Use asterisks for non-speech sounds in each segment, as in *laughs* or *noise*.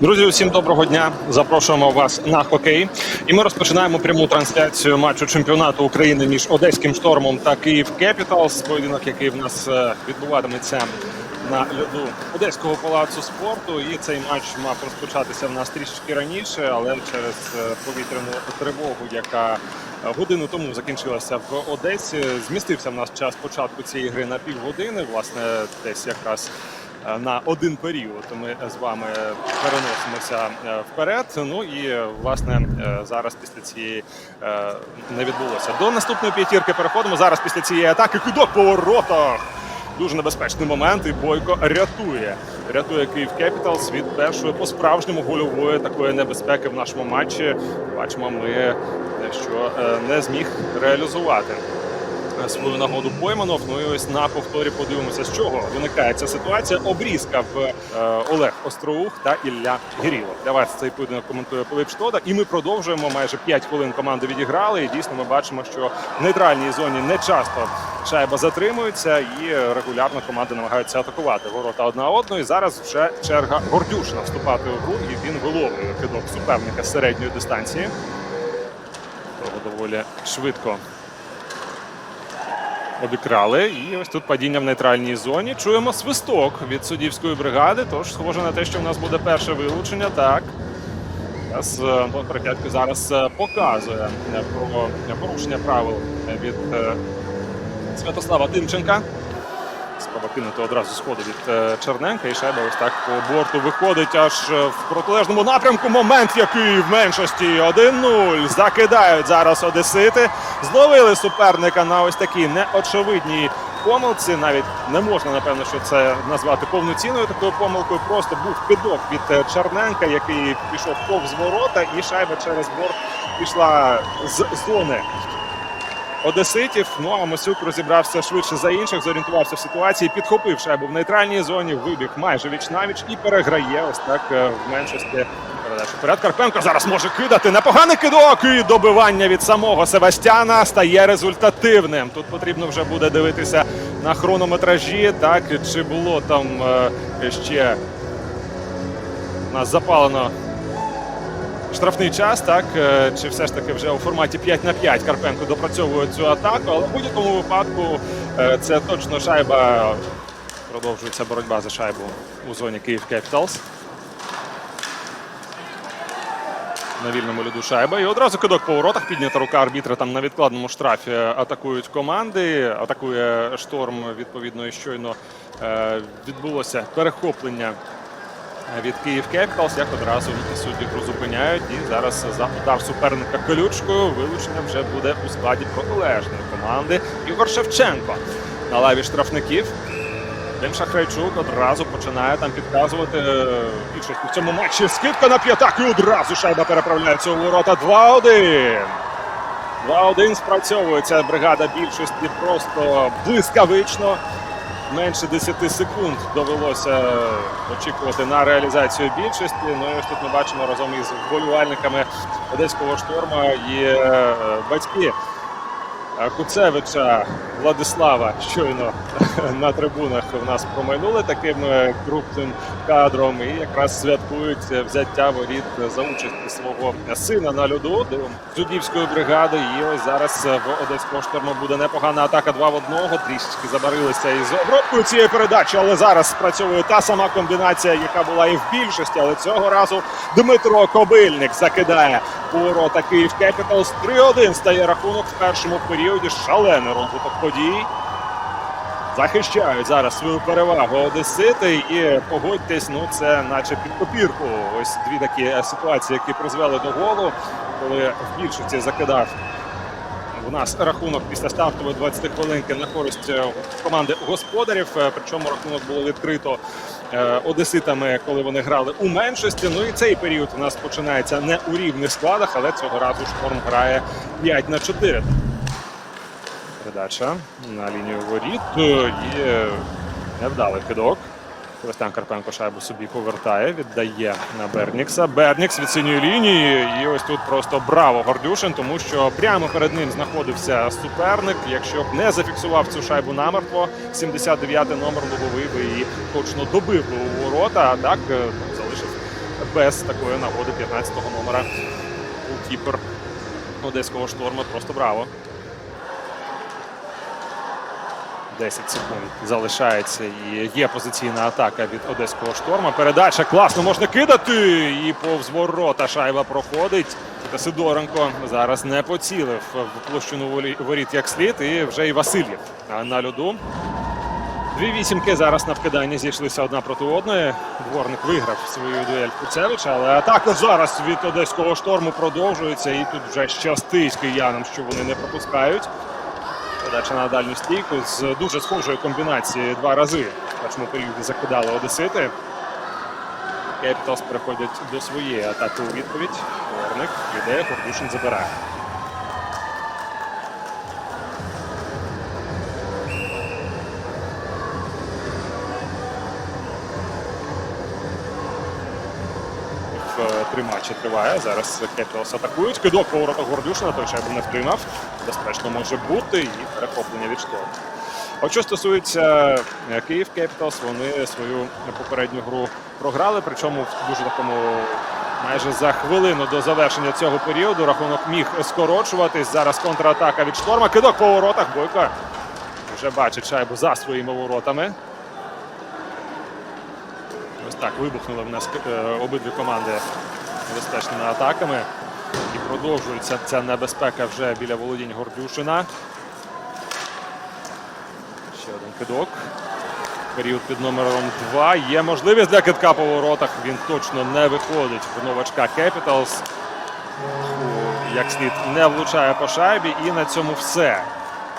Друзі, усім доброго дня. Запрошуємо вас на хокей. І ми розпочинаємо пряму трансляцію матчу чемпіонату України між Одеським штормом та Київ Кепіталс. Поєдинок, який в нас е, відбуватиметься на льоду Одеського палацу спорту. І цей матч мав розпочатися в нас трішки раніше, але через е, повітряну тривогу, яка годину тому закінчилася в Одесі, змістився в нас час початку цієї гри на півгодини. Власне, десь якраз на один період. Ми з вами переносимося е, вперед. Ну і е, власне е, зараз після цієї е, не відбулося. До наступної п'ятірки переходимо. Зараз після цієї атаки кидок по воротах. Дуже небезпечний момент, і Бойко рятує. Рятує Київ Кепіталс від першої по-справжньому гольової такої небезпеки в нашому матчі. Бачимо, ми е, що е, не зміг реалізувати свою нагоду Пойманов. Ну і ось на повторі подивимося, з чого виникає ця ситуація. Обрізка в е, Олег Остроух та Ілля Гірілов. Для вас цей поєдинок коментує Пилип Штода. І ми продовжуємо. Майже 5 хвилин команди відіграли. І дійсно ми бачимо, що в нейтральній зоні не часто шайба затримується, і регулярно команди намагаються атакувати ворота одна одної. Зараз вже черга Гордюшина вступати у гру, і він виловлює кидок суперника середньої дистанції. Того доволі швидко обікрали. І ось тут падіння в нейтральній зоні. Чуємо свисток від суддівської бригади. Тож схоже на те, що в нас буде перше вилучення. Так. Зараз е, Антон Перекятко зараз е, показує е, про порушення правил від Святослава Тимченка. Спроба кинути одразу сходу від е, Черненка. І шайба ось так по борту виходить аж е, в протилежному напрямку. Момент, який в меншості 1-0. Закидають зараз одесити. Зловили суперника на ось такій неочевидній помилці. Навіть не можна, напевно, що це назвати повноцінною такою помилкою. Просто був кидок від е, Черненка, який пішов повз ворота, і шайба через борт пішла з зони Одеситів. Ну а Масюк розібрався швидше за інших, зорієнтувався в ситуації, підхопив шайбу в нейтральній зоні, вибіг майже віч навіч і переграє ось так е, в меншості передачу. Вперед Карпенко зараз може кидати. Непоганий кидок і добивання від самого Севастяна стає результативним. Тут потрібно вже буде дивитися на хронометражі. Так чи було там е, ще нас запалено штрафний час, так е, чи все ж таки вже у форматі 5 на 5 Карпенко допрацьовує цю атаку, але в будь-якому випадку е, це точно шайба. Продовжується боротьба за шайбу у зоні Київ Кепіталс. На вільному льоду шайба. І одразу кидок по воротах. Піднята рука арбітра там на відкладному штрафі атакують команди. Атакує шторм. Відповідно, і щойно е, відбулося перехоплення від Київ Кепіталс, як одразу судді гру зупиняють. І зараз за удар суперника колючкою вилучення вже буде у складі протилежної команди. Ігор Шевченко на лаві штрафників. Дим Шахрайчук одразу починає там підказувати е, більшості в цьому матчі. Скидка на п'ятак і одразу шайба переправляється у ворота 2-1. 2-1 спрацьовує ця бригада більшості просто блискавично. Менше 10 секунд довелося очікувати на реалізацію більшості. Ну і ось тут ми бачимо разом із вболівальниками одеського шторма і е, батьки Куцевича Владислава щойно *laughs* на трибунах в нас промайнули таким е, крупним кадром і якраз святкують взяття воріт за участі свого сина на льоду дивом суддівської бригади. І ось зараз е, в одеського шторму буде непогана атака два в одного. Трішечки забарилися із обробкою цієї передачі, але зараз спрацьовує та сама комбінація, яка була і в більшості. Але цього разу Дмитро Кобильник закидає у ворота Київ Кепіталс. 3-1 стає рахунок в першому періоді. Шалений розвиток подій. Захищають зараз свою перевагу одесити, і погодьтесь, ну це наче під копірку. Ось дві такі ситуації, які призвели до голу, коли в більшості закидав у нас рахунок після стартової 20 хвилинки на користь е, команди господарів. Е, Причому рахунок було відкрито е, одеситами, коли вони грали у меншості. Ну і цей період у нас починається не у рівних складах, але цього разу шторм грає 5 на 4. Передача на лінію воріт. е, невдалий кидок. Костян Карпенко шайбу собі повертає, віддає на Бернікса. Бернікс від синьої лінії. І ось тут просто браво Гордюшин, тому що прямо перед ним знаходився суперник. Якщо б не зафіксував цю шайбу намертво, 79-й номер лобовий би її точно добив би у ворота. А так е, залишив без такої нагоди 15-го номера у кіпер одеського шторму. Просто браво. 10 секунд залишається і є позиційна атака від одеського шторма. Передача класно можна кидати. І повз ворота шайба проходить. Та Сидоренко зараз не поцілив в площину воріт як слід. І вже і Васильєв на льоду. Дві вісімки зараз на вкидання зійшлися одна проти одної. Дворник виграв свою дуель Куцевича, але атака зараз від одеського шторму продовжується. І тут вже щастить киянам, що вони не пропускають. Подача на дальню стійку з дуже схожої комбінації два рази. В першому періоді закидали Одесити. Кепіталс переходять до своєї атаки у відповідь. Горник йде, Гордушин забирає. Три матчі триває. Зараз Кепіталс атакують. Кидок по воротах Гордюшина, той шайбу не втримав. Безпечно може бути і перехоплення від шторму. От що стосується е, Київ Кепіталс, вони свою попередню гру програли, причому в дуже такому майже за хвилину до завершення цього періоду рахунок міг скорочуватись. Зараз контратака від шторма. Кидок по воротах. Бойко вже бачить шайбу за своїми воротами. Ось так вибухнули в нас е, обидві команди небезпечними атаками. І продовжується ця небезпека вже біля володінь Гордюшина. Ще один кидок. Період під номером 2. Є можливість для кидка по воротах. Він точно не виходить в новачка Capitals. Як слід не влучає по шайбі. І на цьому все.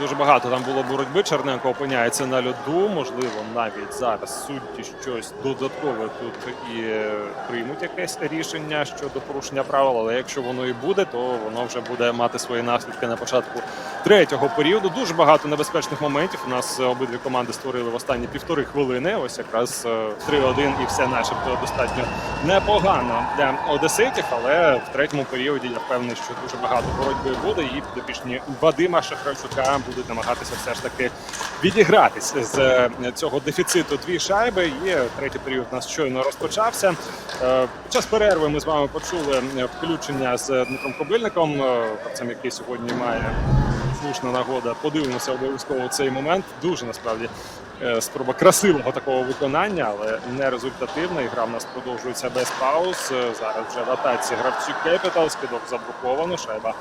Дуже багато там було боротьби. Черненко опиняється на льоду. Можливо, навіть зараз судді щось додаткове тут і е, приймуть якесь рішення щодо порушення правил. Але якщо воно і буде, то воно вже буде мати свої наслідки на початку третього періоду. Дуже багато небезпечних моментів. У нас е, обидві команди створили в останні півтори хвилини. Ось якраз е, 3-1 і все начебто достатньо непогано для одеситів. Але в третьому періоді я впевнений, що дуже багато боротьби буде. І підопічні Вадима Шахравчука будуть намагатися все ж таки відігратись з е, цього дефіциту дві шайби. Е, третій період у нас щойно розпочався. Е, Під час перерви ми з вами почули е, включення з Дмитром Кобильником, гравцем, який сьогодні має слушна нагода. Подивимося обов'язково цей момент. Дуже насправді спроба красивого такого виконання, але не результативна. І гра в нас продовжується без пауз. Зараз вже в атаці гравців Capitals, скидок заблоковано. Шайба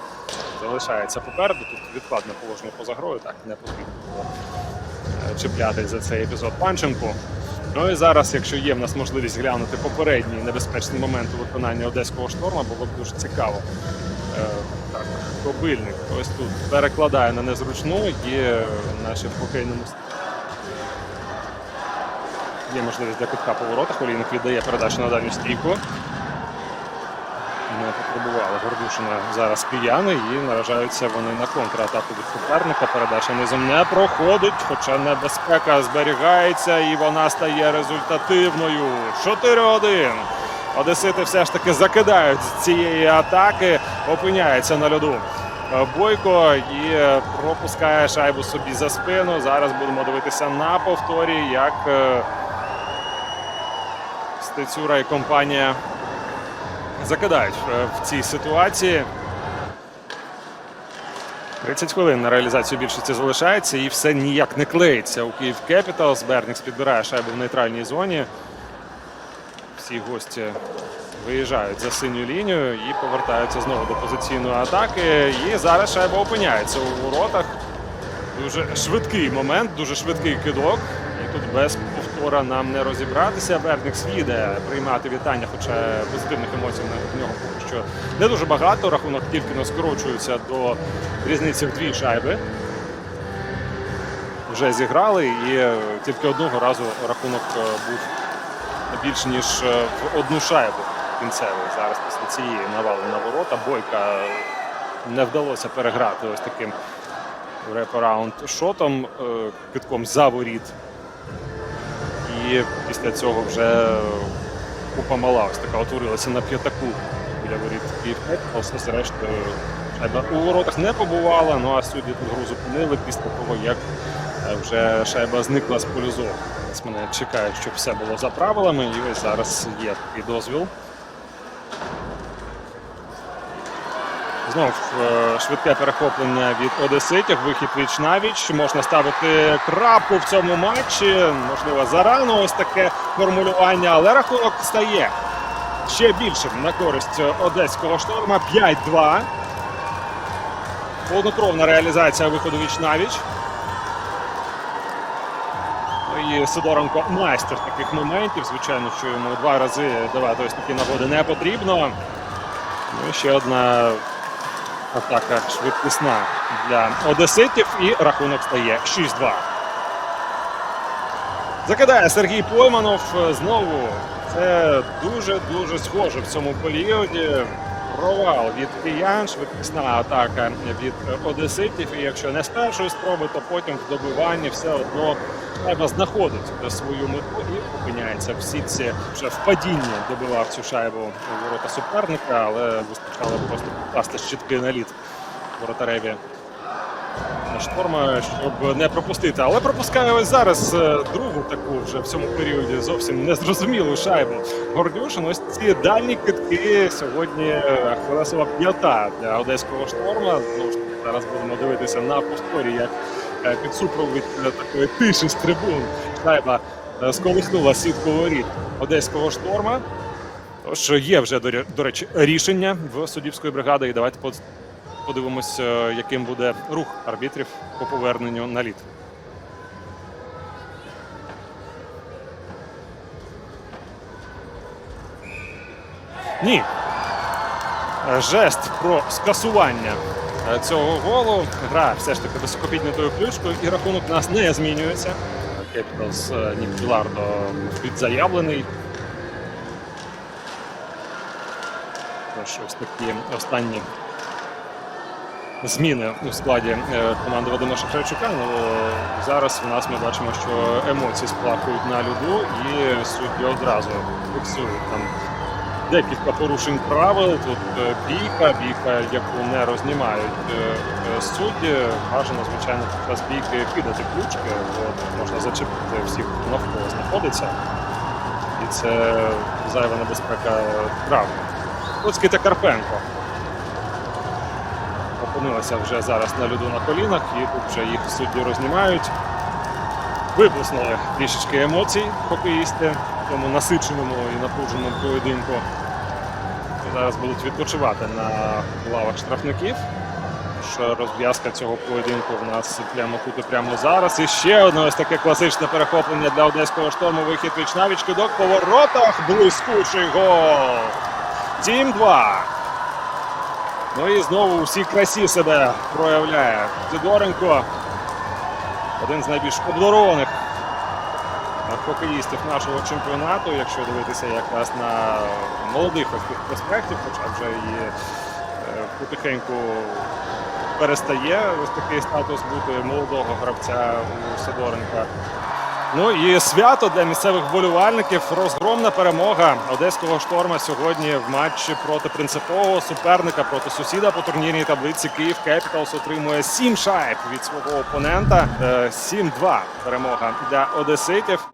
залишається попереду. Тут відкладне положення поза грою. Так не потрібно було е, чіплятись за цей епізод Панченку. Ну і зараз, якщо є в нас можливість глянути попередній небезпечний момент у виконанні одеського шторма, було б дуже цікаво. Е, Так, кобильник ось тут перекладає на незручну, є наші в Є можливість для кутка по воротах. Олійник віддає передачу на дальню стійку. Потребували Гордушина зараз кияни і наражаються вони на контратаку від суперника. Передача низом не проходить, хоча небезпека зберігається і вона стає результативною. 4-1. Одесити все ж таки закидають з цієї атаки, опиняється на льоду. Бойко і пропускає шайбу собі за спину. Зараз будемо дивитися на повторі, як е, Стецюра і компанія закидають е, в цій ситуації. 30 хвилин на реалізацію більшості залишається і все ніяк не клеїться у Київ Кепіталс. Бернікс підбирає шайбу в нейтральній зоні. Всі гості виїжджають за синю лінію і повертаються знову до позиційної атаки. І зараз шайба опиняється у воротах. Дуже швидкий момент, дуже швидкий кидок. І тут без повтора нам не розібратися. Бернікс їде приймати вітання, хоча позитивних емоцій на нього поки що не дуже багато. Рахунок тільки не скорочується до різниці в дві шайби. Вже зіграли, і тільки одного разу рахунок е, був більш ніж е, в одну шайбу кінцевий. Зараз після цієї навали на ворота. Бойка не вдалося переграти ось таким репараунд шотом, е, китком за воріт. І після цього вже купа мала ось така утворилася на п'ятаку біля воріт Київ Кепіталс. Зрештою, шайба у воротах не побувала, ну а судді тут гру зупинили після того, як е, вже шайба зникла з полю. Мене чекають, щоб все було за правилами. І ось зараз є такий дозвіл Знов е, швидке перехоплення від Одеситів. Вихід віч навіч. Можна ставити крапку в цьому матчі. Можливо, зарано ось таке формулювання, але рахунок стає ще більшим на користь одеського шторма. 5-2. Повнокровна реалізація виходу віч навіч. Ну І Сидоренко майстер таких моментів. Звичайно, що йому два рази давати ось такі нагоди не потрібно. Ну і ще одна атака швидкісна для одеситів. І рахунок стає 6-2. Закидає Сергій Пойманов знову. Це дуже-дуже схоже в цьому періоді. Провал від киян, швидкісна атака від одеситів. І якщо не з першої спроби, то потім в добиванні все одно треба знаходити свою мету і опиняється в сітці вже в падінні добивав цю шайбу у ворота суперника, але вистачало просто попасти щітки на лід воротареві шторма, щоб не пропустити. Але пропускає ось зараз е, другу таку вже в цьому періоді зовсім незрозумілу шайбу. Гордюшин. Ось ці дальні китки сьогодні е, Ахвелесова п'ята для одеського шторма. Знову ж зараз будемо дивитися на повторі, як е, під супровід такої тиші з трибун шайба сколихнула сітку воріт одеського шторма. Тож є вже до речі рішення в суддівської бригади. І давайте подивимось, е, яким буде рух арбітрів по поверненню на лід. Ні. Е, Жест про скасування е, цього голу. Гра все ж таки високопіднятою ключкою, і рахунок у нас не змінюється. Кепіталс Нік Білардо підзаявлений. Тож ось такі останні зміни у складі е, команди Вадима Шахрайчука. Ну, зараз у нас ми бачимо, що емоції сплахують на льоду, і судді одразу фіксують там декілька порушень правил. Тут е, бійка, бійка, яку не рознімають е, судді. Бажано, звичайно, під час бійки кидати ключки, бо можна зачепити всіх, хто навколо знаходиться. І це зайва небезпека травми. Луцький та Карпенко опинилися вже зараз на льоду на колінах, і вже їх судді рознімають. Виплеснули трішечки емоцій хокеїсти в тому насиченому і напруженому поєдинку. Зараз будуть відпочивати на лавах штрафників. Тож Розв'язка цього поєдинку в нас прямо тут і прямо зараз. І ще одне ось таке класичне перехоплення для одеського шторму. Вихід віч навіч кидок по воротах. Блискучий гол. 7-2. Ну і знову у всій красі себе проявляє Сидоренко. Один з найбільш обдарованих хокеїстів нашого чемпіонату, якщо дивитися якраз на молодих тих проспектів, хоча вже і е, потихеньку перестає ось такий статус бути молодого гравця у Сидоренка. Ну і свято для місцевих вболівальників. Розгромна перемога одеського шторма сьогодні в матчі проти принципового суперника проти сусіда по турнірній таблиці Київ Кепіталс отримує 7 шайб від свого опонента. Е, 7-2 перемога для одеситів.